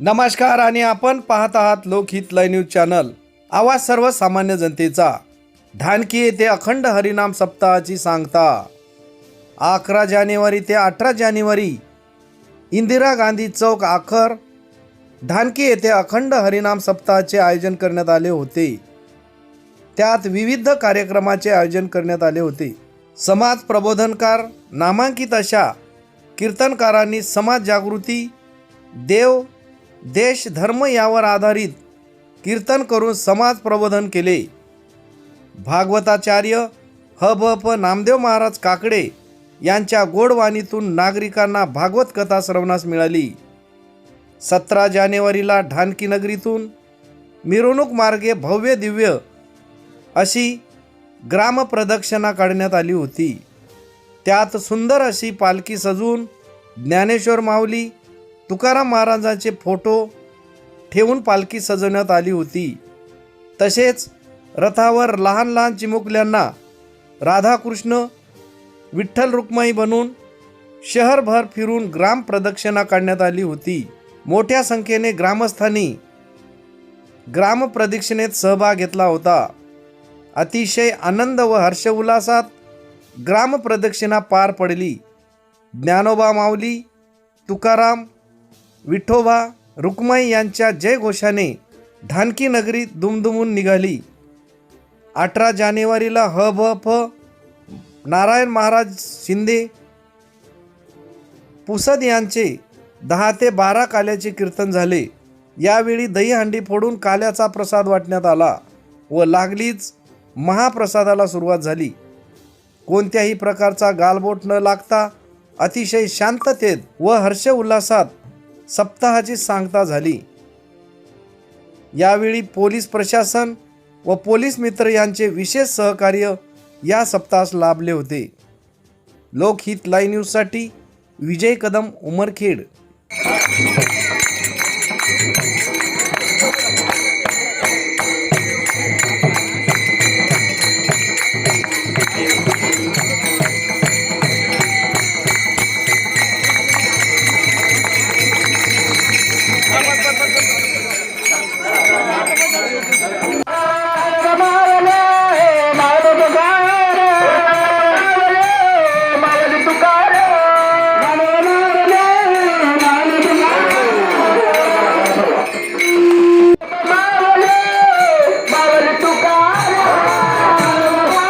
नमस्कार आणि आपण पाहत आहात लोकहित लाईव्ह न्यूज चॅनल. आवाज सर्वसामान्य जनतेचा. ढानकी येथे अखंड हरिनाम सप्ताहाची सांगता. अकरा जानेवारी ते अठरा जानेवारी. इंदिरा गांधी चौक आखर. ढानकी येथे अखंड हरिनाम सप्ताहाचे आयोजन करण्यात आले होते. त्यात विविध कार्यक्रमाचे आयोजन करण्यात आले होते. समाज प्रबोधनकार नामांकित अशा कीर्तनकारांनी समाज जागृती देव देश धर्म यावर आधारित कीर्तन करून समाज प्रबोधन केले. भागवताचार्य ह भ प नामदेव महाराज काकडे यांच्या गोडवाणीतून नागरिकांना भागवत कथा श्रवणास मिळाली. सतरा जानेवारीला ढानकी नगरीतून मिरवणूक मार्गे भव्य दिव्य अशी ग्रामप्रदक्षिणा काढण्यात आली होती. त्यात सुंदर अशी पालखी सजून ज्ञानेश्वर माऊली तुकाराम महाराजांचे फोटो ठेवून पालखी सजवण्यात आली होती. तसेच रथावर लहान लहान चिमुकल्यांना राधाकृष्ण विठ्ठल रुक्माई बनून शहरभर फिरून ग्राम प्रदक्षिणा काढण्यात आली होती. मोठ्या संख्येने ग्रामस्थांनी ग्राम प्रदक्षिणेत सहभाग घेतला होता. अतिशय आनंद व हर्षउल्हासात ग्राम प्रदक्षिणा पार पडली. ज्ञानोबा माऊली तुकाराम विठोबा रुक्माई यांच्या जयघोषाने ढानकी नगरी दुमदुमून निघाली. अठरा जानेवारीला ह भ फ नारायण महाराज शिंदे पुसद यांचे दहा ते बारा काल्याचे कीर्तन झाले. यावेळी दहीहंडी फोडून काल्याचा प्रसाद वाटण्यात आला व लागलीच महाप्रसादाला सुरुवात झाली. कोणत्याही प्रकारचा गालबोट न लागता अतिशय शांततेत व हर्ष उल्हासात सप्ताहाची सांगता झाली. यावेळी पोलीस प्रशासन व पोलीस मित्र यांचे विशेष सहकार्य या सप्ताहास लाभले होते. लोकहित लाईव्ह न्यूजसाठी विजय कदम उमरखेड.